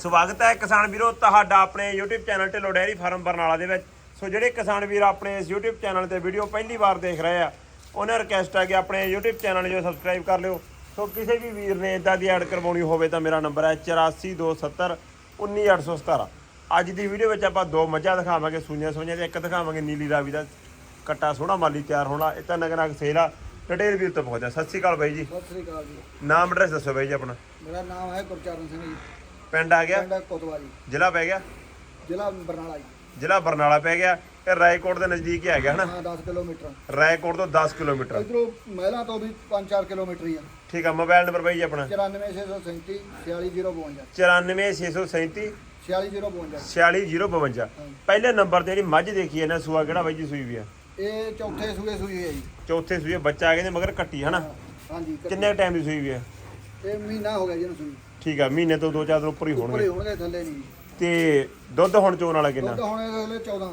ਸਵਾਗਤ ਹੈ ਕਿਸਾਨ ਵੀਰੋ ਤੁਹਾਡਾ ਆਪਣੇ YouTube channel Dhillon dairy farm Barnala ਦੇ ਵਿੱਚ। ਸੋ ਜਿਹੜੇ ਕਿਸਾਨ ਵੀਰ ਆਪਣੇ ਇਸ YouTube ਚੈਨਲ ਤੇ ਵੀਡੀਓ ਪਹਿਲੀ ਵਾਰ ਦੇਖ ਰਹੇ ਆ ਉਹਨਾਂ ਰਿਕਵੈਸਟ ਹੈ ਕਿ ਆਪਣੇ YouTube ਚੈਨਲ ਨੂੰ ਸਬਸਕ੍ਰਾਈਬ ਕਰ ਲਿਓ। ਸੋ ਕਿਸੇ ਵੀ ਵੀਰ ਨੇ ਇਦਾਂ ਦੀ ਐਡ ਕਰਵਾਉਣੀ ਹੋਵੇ ਤਾਂ ਮੇਰਾ ਨੰਬਰ ਹੈ 8427 19817 ਅੱਜ ਦੀ ਵੀਡੀਓ ਵਿੱਚ ਆਪਾਂ ਦੋ ਮੱਝਾਂ ਦਿਖਾਵਾਂਗੇ ਸੂਈਆਂ ਸੂਈਆਂ ਤੇ ਇੱਕ ਦਿਖਾਵਾਂਗੇ ਨੀਲੀ ਰਾਵੀ ਦਾ ਕੱਟਾ ਸੋਹਣਾ ਮਾਲੀ ਤਿਆਰ ਹੋਣਾ। ਇਹ ਤਾਂ ਨਗਰ ਨਗ ਸੇਲ ਆ ਡਿਟੇਲ ਵੀਰ ਤੋਂ ਪਹੁੰਚਦਾ। ਸਤਿ ਸ਼੍ਰੀ ਅਕਾਲ ਬਾਈ ਜੀ। ਸਤਿ ਸ੍ਰੀ ਅਕਾਲ ਜੀ। ਨਾਮ ਐਡਰੈਸ ਦੱਸੋ ਬਾਈ ਜੀ ਆਪਣਾ। ਮੇਰਾ ਨਾਮ ਹੈ ਗੁਰਚਰਨ ਸਿੰਘ ਜੀ। ਪਿੰਡ ਆ ਗਿਆ? ਪਿੰਡ ਕੋਤਵਾਲੀ। ਜ਼ਿਲ੍ਹਾ ਪੈ ਗਿਆ? ਜ਼ਿਲ੍ਹਾ ਬਰਨਾਲਾ ਜੀ। ਜ਼ਿਲ੍ਹਾ ਬਰਨਾਲਾ ਪੈ ਗਿਆ। ਇਹ ਰਾਏਕੋਟ ਦੇ ਨਜ਼ਦੀਕ ਹੀ ਹੈਗਾ ਹਨਾ? ਹਾਂ 10 ਕਿਲੋਮੀਟਰ। ਰਾਏਕੋਟ ਤੋਂ 10 ਕਿਲੋਮੀਟਰ। ਇਧਰੋਂ ਮਹਿਲਾ ਤੋਂ ਵੀ 5-4 ਕਿਲੋਮੀਟਰ ਹੀ ਆ। ਠੀਕ ਆ ਮੋਬਾਈਲ ਨੰਬਰ ਬਾਈ ਜੀ ਆਪਣਾ। 94637 46052 94637 46052 46052 ਪਹਿਲੇ ਨੰਬਰ ਤੇ ਜਿਹੜੀ ਮੱਝ ਦੇਖੀ ਹੈ ਨਾ ਸੂਆ ਕਿਹੜਾ ਬਾਈ ਜੀ ਸੂਈ ਵੀ ਆ? ਇਹ ਚੌਥੇ ਸੂਏ ਸੂਈ ਹੈ ਜੀ। ਚੌਥੇ ਸੂਏ ਬੱਚਾ ਆ ਕਹਿੰਦੇ ਮਗਰ ਕੱਟੀ ਹਨਾ? ਹਾਂਜੀ ਕਿੰਨੇ ਟਾਈਮ ਦੀ ਸੂਈ ਵੀ ਆ? ਇਹ ਮਹੀਨਾ ਹੋ ਗਿਆ ਜੀ ਇਹਨੂੰ ਸੂਈ। ਠੀਕ ਆ ਮਹੀਨੇ ਤੋਂ ਦੋ ਚਾਰ ਦਿਨ ਉੱਪਰ ਹੀ ਹੋਣਗੇ। ਹੀ ਹੋਣਗੇ ਥੱਲੇ ਨਹੀਂ। ਤੇ ਦੁੱਧ ਹੁਣ ਚੋਣ ਵਾਲਾ ਕਿੰਨਾ? ਦੁੱਧ ਹੁਣ ਇਹਦੇ 14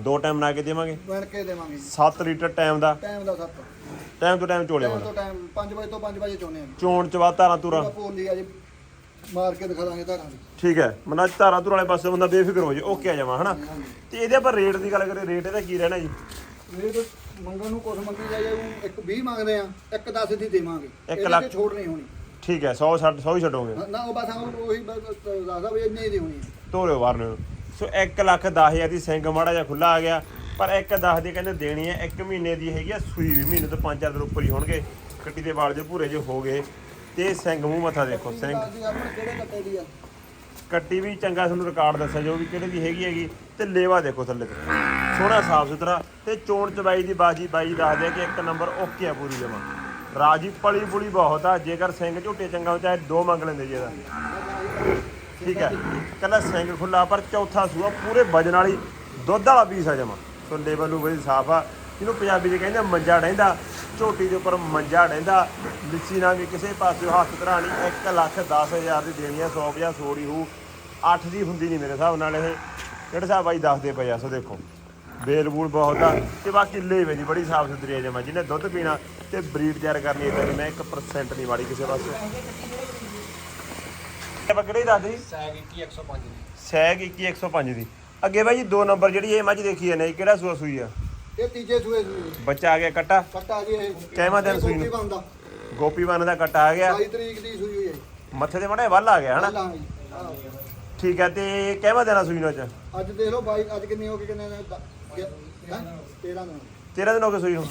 ਦੋ ਟਾਈਮ ਨਾ ਕੇ ਦੇਵਾਂਗੇ? ਬਣ ਕੇ ਦੇਵਾਂਗੇ 7 ਲੀਟਰ ਟਾਈਮ ਦਾ? ਟਾਈਮ ਦਾ 7 ਟਾਈਮ ਤੋਂ ਟਾਈਮ ਚੋਲੇ ਟਾਈਮ ਵਾਲਾ। ਤੋਂ ਟਾਈਮ 5 ਵਜੇ ਤੋਂ 5 ਵਜੇ ਚੋਣੇ ਆ ਚੋਣ ਚਵਾ ਧਾਰਾਂ ਤੁਰਾ ਪੂਰਾ ਪੋਲੀ ਆ ਜੀ। ਮਾਰ ਕੇ ਦਿਖਾ ਦਾਂਗੇ ਧਾਰਾਂ ਦੀ। ਠੀਕ ਹੈ ਮਨਾ ਧਾਰਾਂ ਤੁਰ ਵਾਲੇ ਪਾਸੇ ਬੰਦਾ ਬੇਫਿਕਰ ਹੋ ਜੇ ਓਕੇ ਆ ਜਾਵਾਂ ਹਨਾ? ਤੇ ਇਹਦੇ ਆਪਾਂ ਰੇਟ ਦੀ ਗੱਲ ਕਰੀਏ ਰੇਟ ਇਹਦਾ ਕੀ ਰਹਿਣਾ ਜੀ? ਮੰਗਣ ਨੂੰ ਕੁਛ ਮੰਗੀ ਜਾਈਏ ਉਹ ਇੱਕ 20 ਮੰਗਦੇ ਆ ਇੱਕ 10 ਦੀ ਦੇਵਾਂਗੇ। ਇੱਕ ਇਹਦੇ। ਤੇ ਛੋਟ ਨਹੀਂ ਹੋਣੀ। ਠੀਕ ਹੈ 100 ਛੱਡ 100 ਹੀ ਛੱਡੋਗੇ। ਨਾ- ਨਾ ਉਹ ਬਸ ਆਉਂ ਉਹੀ ਬਸ ਦੱਸਦਾ ਵੀ ਇੰਨੇ ਦੀ ਹੋਣੀ। ਹੈ। ਤੋਰਿਓ ਬਾਹਰ ਨੂੰ। ਸੋ 1 ਲੱਖ 10000 ਦੀ ਸਿੰਘ ਮਾੜਾ ਜਿਹਾ ਖੁੱਲਾ ਆ ਗਿਆ ਪਰ 1 10 ਦੀ ਕਹਿੰਦੇ ਦੇਣੀ ਹੈ 1 ਮਹੀਨੇ ਦੀ ਹੈਗੀ ਆ ਸੂਈ ਵੀ ਮਹੀਨੇ ਤੋਂ 5-4 ਦਿਨ ਉੱਪਰ ਹੀ ਹੋਣਗੇ। ਕੱਟੀ ਦੇ ਵਾਲ ਜੇ ਭੂਰੇ ਜੇ ਹੋ ਗਏ ਤੇ ਸਿੰਘ ਮੂੰਹ ਮੱਥਾ ਦੇਖੋ ਸਿੰਘ ਦੱਸ ਦੀ ਆਪਣੇ ਕਿਹੜੇ ਕੱਟੇ ਦੀ ਆ? ਕੱਟੀ ਵੀ ਚੰਗਾ ਤੁਹਾਨੂੰ ਰਿਕਾਰਡ ਦੱਸਿਆ ਜੋ ਵੀ ਕਿਹੜੇ ਦੀ ਹੈਗੀ ਹੈਗੀ ਤੇ ਲੇਵਾ ਦੇਖੋ ਥੱਲੇ। ਤੇ ਸੋਹਣਾ ਸਾਫ਼ ਸੁਥਰਾ ਤੇ ਚੋਣ ਚਬਾਈ ਦੀ ਬਾਜੀ ਬਾਈ ਦੱਸਦੇ ਆ ਕਿ ਇੱਕ ਨੰਬਰ ਓਕੇ ਆ ਪੂਰੀ ਜਮਾ ਰਾਜੀ ਪਲੀ ਪੁਲੀ ਬਹੁਤ ਆ, ਜੇਕਰ ਸਿੰਘ ਝੋਟੇ ਚੰਗਾ ਹੋ ਚਾਹੇ ਦੋ ਮੰਗ ਲੈਂਦੇ ਜੀ ਇਹਦਾ। ਠੀਕ ਹੈ। ਕੱਲਾ ਸਿੰਘ ਖੁੱਲਾ ਪਰ ਚੌਥਾ ਸੂਆ ਪੂਰੇ ਵਜਨ ਵਾਲੀ, ਦੁੱਧ ਵਾਲਾ ਪੀਸ ਆ ਜਮਾ। ਸੋ ਲੇਵਲ ਨੂੰ ਬੜੀ ਸਾਫ਼ ਆ। ਜਿਹਨੂੰ ਪੰਜਾਬੀ ਚ ਕਹਿੰਦੇ ਮੰਜਾ ਡੈਂਦਾ। ਝੋਟੀ ਦੇ ਉੱਪਰ ਮੰਜਾ ਡੈਂਦਾ। ਲਿੱਸੀ ਨਾ ਵੀ ਕਿਸੇ ਪਾਸੇ ਹੱਥ ਧਰਾਣੀ 1 ਲੱਖ 10000 ਦੀ ਦੇਣੀ ਆ 150 ਸੋੜੀ ਹੋਊ। 8 ਦੀ ਹੁੰਦੀ ਨਹੀਂ ਮੇਰੇ ਹਿਸਾਬ ਨਾਲ ਇਹ। ਜਿਹੜੇ ਸਾਹਿਬ ਬਾਈ ਦੱਸਦੇ ਪਏ ਆ, ਸੋ ਦੇਖੋ। ਬੇਲ ਬੂਲ ਬਹੁਤ ਆ ਤੇ ਬਾਕੀ ਲੇਵੇ ਦੀ ਬੜੀ ਸਾਫ਼ ਸੁਥਰੀ ਆ ਜਮਾ ਜਿਹਨੇ ਦੁੱਧ ਪੀਣਾ ਤੇ ਬਰੀਡ ਤਿਆਰ ਕਰਨੀ ਇਦਾਂ ਦੀ ਮੈਂ 1% ਨਹੀਂ ਮਾੜੀ ਕਿਸੇ ਪਾਸੇ। ਆਪਾਂ ਕਿਹੜੇ ਦੱਸਦੇ ਸੀ ਸੈਗ 2105 ਦੀ। ਸੈਗ 2105 ਦੀ। ਅੱਗੇ ਬਾਈ ਜੀ ਦੋ ਨੰਬਰ ਜਿਹੜੀ ਇਹ ਮੱਝ ਦੇਖੀ ਹੈ ਨੇ ਕਿਹੜਾ ਸੂਆ ਸੂਈ ਆ? ਇਹ ਤੀਜੇ ਸੂਏ ਸੂਏ ਬੱਚਾ ਆ ਗਿਆ ਕੱਟਾ? ਕੱਟਾ ਜੀ ਇਹ। ਕਿਵੇਂ ਦਿਨ ਸੂਈ ਨੂੰ? ਗੋਪੀ ਬਣਦਾ ਗੋਪੀ ਬਨ ਦਾ ਕੱਟਾ ਆ ਗਿਆ। 22 ਤਰੀਕ ਦੀ ਸੂਈ ਹੋਈ ਹੈ ਮੱਥੇ ਤੇ ਮੜਾ ਵੱਲ ਆ ਗਿਆ ਹਨਾ? ਠੀਕ ਹੈ ਤੇ ਕਿਵੇਂ ਦੇਣਾ ਸੂਈ ਨੂੰ ਅੱਜ? ਅੱਜ ਦੇਖ ਲਓ 22 ਅੱਜ ਕਿੰਨੀ ਹੋ ਗਈ ਕਿੰਨੇ ਨੇ 13 ਨੂੰ 13 ਦਿਨ ਹੋ ਗਏ। ਸੂਈ ਨੂੰ।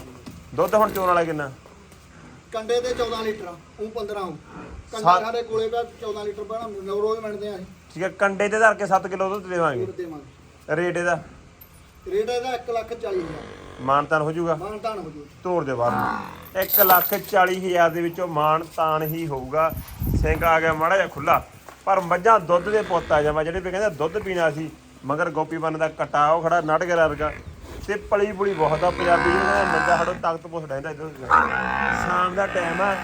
ਦੁੱਧ ਹੁਣ ਚੋਣ ਵਾਲਾ ਕਿੰਨਾ? ਕੰਡੇ ਤੇ 14 ਲੀਟਰ ਉਹ 15 ਹੋ ਕੰਡਾ ਸਾਡੇ ਕੋਲੇ ਪਿਆ 14 ਲੀਟਰ ਬਣਾ ਰੋਜ਼ ਮਿਲਦੇ ਆ ਅਸੀਂ। ਠੀਕ ਹੈ ਕੰਡੇ ਤੇ ਧਰ ਕੇ 7 ਕਿਲੋ ਦੁੱਧ ਦੇਵਾਂਗੇ। ਪੂਰ ਦੇਵਾਂਗੇ। ਰੇਟ ਇਹਦਾ? ਰੇਟ ਇਹਦਾ 1 ਲੱਖ 40 ਹਜ਼ਾਰ। ਮਾਨਤਾਨ ਹੋ ਜਾਊਗਾ? ਮਾਨ ਤਾਨ ਹੋ ਜੂ ਤੋਰ ਦੇ ਬਾਹਰ 1 ਲੱਖ 40 ਹਜ਼ਾਰ ਦੇ ਵਿੱਚੋਂ ਮਾਨ ਤਾਨ ਹੀ ਹੋਊਗਾ। ਸਿੰਘ ਆ ਗਿਆ ਮਾੜਾ ਜਿਹਾ ਖੁੱਲਾ ਪਰ ਮੱਝਾਂ ਦੁੱਧ ਦੇ ਪੁੱਤ ਆ ਜਾਵਾ, ਜਿਹੜੇ ਵੀ ਕਹਿੰਦੇ ਦੁੱਧ ਪੀਣਾ ਸੀ, ਮਗਰ ਗੋਪੀ ਦਾ ਕਟਾ ਉਹ ਖੜਾ ਨੜ ਗਿਆ। ਵਰਗਾ ਤੇ ਪਲੀ ਪੁਲੀ ਬਹੁਤ ਆ, ਪੰਜਾਬੀ ਜਿਹੜੇ ਕਹਿੰਦੇ ਹੜੋ ਤਾਕਤ ਪੁੱਛ ਰਹਿੰਦਾ ਇਧਰ। ਸ਼ਾਮ ਦਾ ਟਾਈਮ ਆ,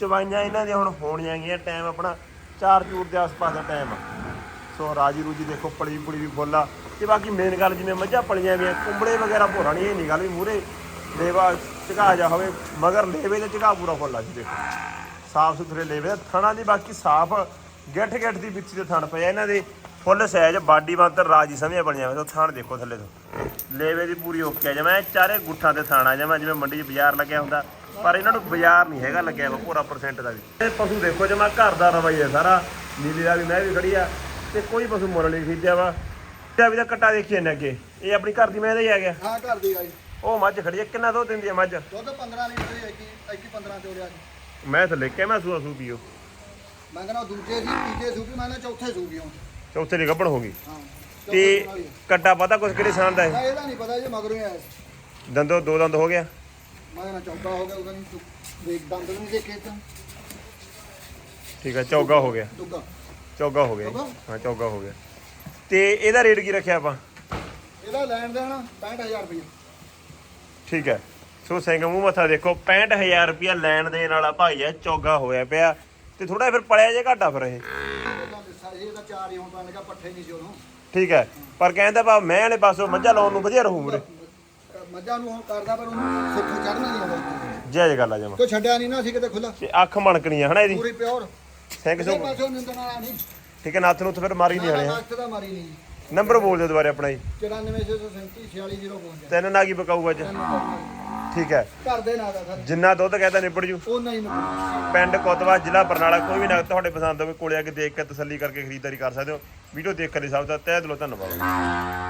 ਚਵਾਈਆਂ ਇਹਨਾਂ ਦੀਆਂ ਹੁਣ ਹੋਣੀਆਂ ਗੀਆਂ, ਟਾਈਮ ਆਪਣਾ 4 ਚੂਰ ਦੇ ਆਸ-ਪਾਸ ਦਾ ਟਾਈਮ ਆ। ਸੋ ਰਾਜੀ ਰੂਜੀ ਦੇਖੋ ਪਲੀ ਪੁਲੀ ਵੀ ਫੁੱਲ ਆ। ਤੇ ਬਾਕੀ ਮੇਨ ਗੱਲ ਜਿਵੇਂ ਮੱਝਾਂ ਪਲੀਆਂ ਵੀ ਆ ਕੁੰਬੜੇ ਵਗੈਰਾ ਭੋਰਾ ਨਹੀਂ, ਇਹ ਨਹੀਂ ਗੱਲ ਵੀ ਮੂਰੇ ਲੇਵਾ ਝਕਾ ਜਾ ਹੋਵੇ, ਮਗਰ ਲੇਵੇ ਤੇ ਝਕਾ ਪੂਰਾ ਫੁੱਲ ਆ ਜੀ ਦੇਖੋ। ਸਾਫ਼ ਸੁਥਰੇ ਲੇਵੇ ਆ। ਥਣਾ ਦੀ ਬਾਕੀ ਸਾਫ਼ ਗਿੱਠ ਗਿੱਠ ਦੀ ਵਿੱਚੀ ਦੇ ਥਣ ਪਏ ਆ ਇਹਨਾਂ ਦੇ ਫੁੱਲ ਸਾਈਜ਼ ਬਾਡੀ ਬੰਤਰ ਰਾਜੀ ਸਮੇਂ ਬਣਿਆ ਹੋਇਆ। ਤਾਂ ਥਣ ਦੇਖੋ ਥੱਲੇ ਤੋਂ। ਲੇਵੇ ਦੀ ਪੂਰੀ ਓਕੇ ਆ। ਜਿਵੇਂ ਚਾਰੇ ਗੁੱਠਾਂ ਤੇ ਥਾਣਾ ਜਿਵੇਂ ਜਿਵੇਂ ਮੰਡੀ 'ਚ ਬਾਜ਼ਾਰ ਲੱਗਿਆ ਹੁੰਦਾ ਪਰ ਇਹਨਾਂ ਨੂੰ ਬਾਜ਼ਾਰ ਨਹੀਂ ਹੈਗਾ ਲੱਗਿਆ ਵਾ ਪੂਰਾ ਪਰਸੈਂਟ ਦਾ ਵੀ। ਇਹ ਪਸ਼ੂ ਦੇਖੋ ਜਮਾ ਘਰ ਦਾ ਰਵਈਆ ਸਾਰਾ ਨੀਲੀ ਦਾ ਵੀ ਮੈਂ ਵੀ ਖੜੀ ਆ ਤੇ ਕੋਈ ਪਸ਼ੂ ਮੁੱਲ ਨਹੀਂ ਖਰੀਦਿਆ ਵਾ। ਤੇ ਵੀ ਦਾ ਕੱਟਾ ਦੇਖੀਏ ਨੇ ਅੱਗੇ। ਇਹ ਆਪਣੀ ਘਰ ਦੀ ਮੈਂ ਦਾ ਹੀ ਆ ਗਿਆ ਹਾਂ ਘਰ ਦੀ ਆ ਜੀ। ਉਹ ਮੱਝ ਖੜੀ ਆ ਕਿੰਨਾ ਦੁੱਧ ਦਿੰਦੀ ਆ ਮੱਝ? ਦੁੱਧ 15 ਲੀਟਰ ਦੀ ਐਕੀ ਐਕੀ 15 ਚੋਲਿਆ ਜੀ ਮੈਂ ਥੱਲੇ ਕਿਵੇਂ ਸੂਆ ਸੂ ਪੀਓ। ਮੈਂ ਕਹਿੰਦਾ ਦੂਜੇ ਦੀ ਤੀਜੇ ਸੂਪੀ ਮੈਂ ਨਾ ਚੌਥੇ ਸੂਪੀ ਹਾਂ ਚੌਥੇ ਦੀ ਗੱਭਣ ਹੋ ਗਈ। ਹਾਂ ਤੇ ਸੂਪੀ ਕੱਟਾ ਪਤਾ ਕੁਛ ਕਿਹੜੇ ਸਾਨ ਦਾ ਹੈ ਇਹਦਾ ਨਹੀਂ ਪਤਾ ਜੀ ਮਗਰੋਂ ਹੀ ਆਇਆ ਸੀ। ਦੰਦੋ ਦੋ ਦੰਦ ਹੋ ਗਿਆ? ਮੈਂ ਕਹਿੰਦਾ ਚੌਥਾ ਹੋ ਗਿਆ ਉਹਦਾ ਨਹੀਂ ਤੂੰ ਦੇਖ ਦੰਦ ਵੀ ਨਹੀਂ ਦੇਖੇ ਤਾਂ ਠੀਕ ਆ ਚੌਗਾ ਹੋ ਗਿਆ। ਦੁੱਗਾ ਚੌਗਾ ਹੋ ਗਿਆ ਜੀ। ਚੌਗਾ? ਹਾਂ ਚੌਗਾ ਹੋ ਗਿਆ। ਤੇ ਇਹਦਾ ਰੇਟ ਕੀ ਰੱਖਿਆ ਆਪਾਂ? ਇਹਦਾ ਲੈਣ ਦੇਣਾ 65000 ਰੁਪਏ ਠੀਕ ਹੈ। ਸੋ ਸਿੰਘ ਮੂੰਹ ਮੱਥਾ ਦੇਖੋ 65000 ਰੁਪਇਆ ਲੈਣ ਦੇਣ ਵਾਲਾ ਭਾਈ ਹੈ ਚੌਗਾ ਹੋਇਆ ਪਿਆ। ਤੇ ਥੋੜਾ ਫਿਰ ਪਲਿਆ ਜੇ ਘਾਟਾ ਫਿਰ ਇਹ। ਉਹਦਾ ਦੱਸਿਆ ਸੀ ਇਹਦਾ ਚਾਰ ਹੀ ਹੁਣ ਤਾਂ ਨਿਕਾ ਪੱਠੇ ਨਹੀਂ ਸੀ ਉਦੋਂ ਠੀਕ ਹੈ ਪਰ ਕਹਿੰਦਾ ਭਾ ਮੈਂ ਵਾਲੇ ਪਾਸੋਂ ਮੱਝਾਂ ਲਾਉਣ ਨੂੰ ਵਧੀਆ ਰਹੂ ਵੀਰੇ। ਮੱਝਾਂ ਨੂੰ ਹੁਣ ਕਰਦਾ ਪਰ ਉਹਨੂੰ ਸੁੱਖ ਚੜਨਾ ਨਹੀਂ ਆਉਂਦਾ ਜੈ ਜੈ ਗੱਲ ਆ ਜਮਾ। ਕੋਈ ਛੱਡਿਆ ਨਹੀਂ ਨਾ ਸੀ ਕਿਤੇ ਖੁੱਲਾ ਤੇ ਅੱਖ ਮਣਕਣੀ ਆ ਹਨਾ ਇਹਦੀ। ਪੂਰੀ ਪਿਓਰ। ਸਿੰਘ ਕਿਸੇ ਸੋ ਪਾਸੋਂ ਨਿੰਦਣ ਵਾਲਾ ਨਹੀਂ। ਠੀਕ ਹੈ ਨੱਥ ਨੂੰ ਫਿਰ ਮਾਰੀ ਨਹੀਂ ਨਾ ਦਾ ਮਾਰੀ ਨਹੀਂ ਨੰਬਰ ਬੋਲ ਦਿਓ ਦੁਬਾਰੇ ਆਪਣਾ ਜੀ। 94637 46055 ਤਿੰਨ ਨਾ ਕੀ ਬਕਾਊ ਅੱਜ। ਠੀਕ ਹੈ। ਘਰ ਦੇ ਨਾਂ ਦਾ ਸਰ। ਜਿੰਨਾ ਦੁੱਧ ਕਹਿੰਦਾ ਨਿਬੜ ਜੂ। ਉਹ ਨਹੀਂ ਨਿਕਲਦਾ ਪਿੰਡ ਕੋਤਵਾ ਜ਼ਿਲ੍ਹਾ ਬਰਨਾਲਾ ਕੋਈ ਵੀ ਨਗ ਤੁਹਾਡੇ ਪਸੰਦ ਹੋਵੇ ਕੋਲੇ ਆ ਕੇ ਦੇਖ ਕੇ ਤਸੱਲੀ ਕਰਕੇ ਖਰੀਦਦਾਰੀ ਕਰ ਸਕਦੇ ਹੋ। ਵੀਡੀਓ ਦੇਖ ਕੇ ਲਈ ਸਭ ਦਾ ਤਹਿ ਦਿਲੋਂ ਧੰਨਵਾਦ।